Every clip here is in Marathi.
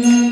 you.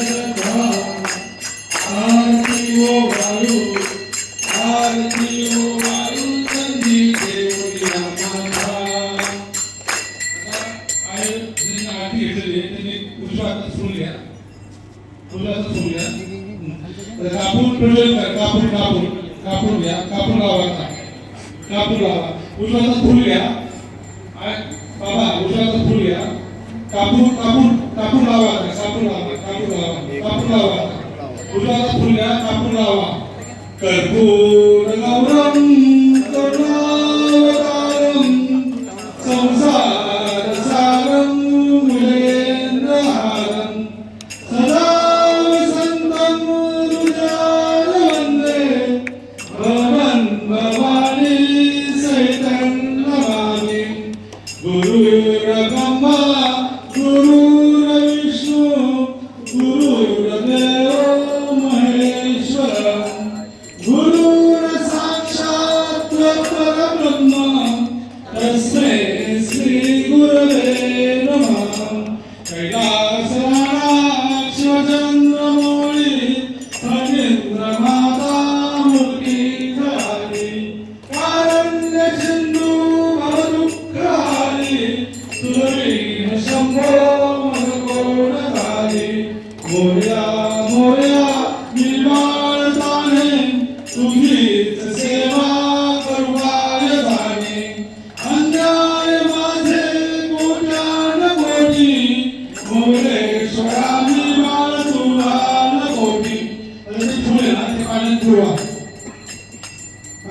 उजवीकडे कापूर कापूर कापूर घ्या कापूर लावा कापूर लावा उजव्याचा फुल घ्या बाबा उजव्याचा फुल घ्या कापूर कापूर कापूर लावा कापूर लावा कापूर लावा कापूर लावा उजव्याचा फुल घ्या कापूर लावा कर्पूर गौरम करुणा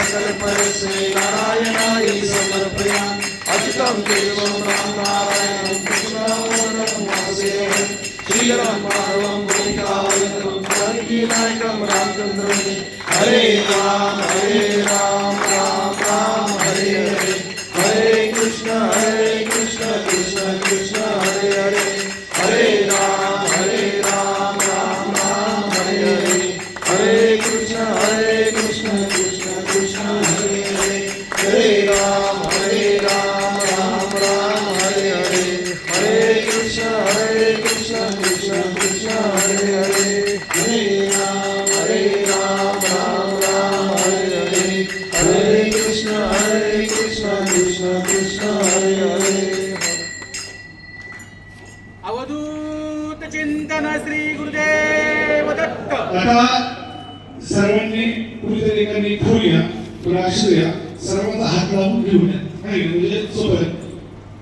सकल पर से नारायणाय समर्पया अजितं देवम् हरे कृष्ण कृष्ण कृष्ण हरे हरे हरे राम हरे राम राम राम हरे हरे हरे कृष्ण हरे कृष्ण कृष्ण कृष्ण हरे हरे हरे राम हरे राम राम राम हरे हरे कृष्ण हरे कृष्ण कृष्ण कृष्ण हरे हरे अवधूत चिंतन श्री गुरुदेव दत् सर्वांनी कुठेतरी एकाने ठेवूया कुठे असू सर्वांचा हात लावून घेऊया म्हणजे सोबत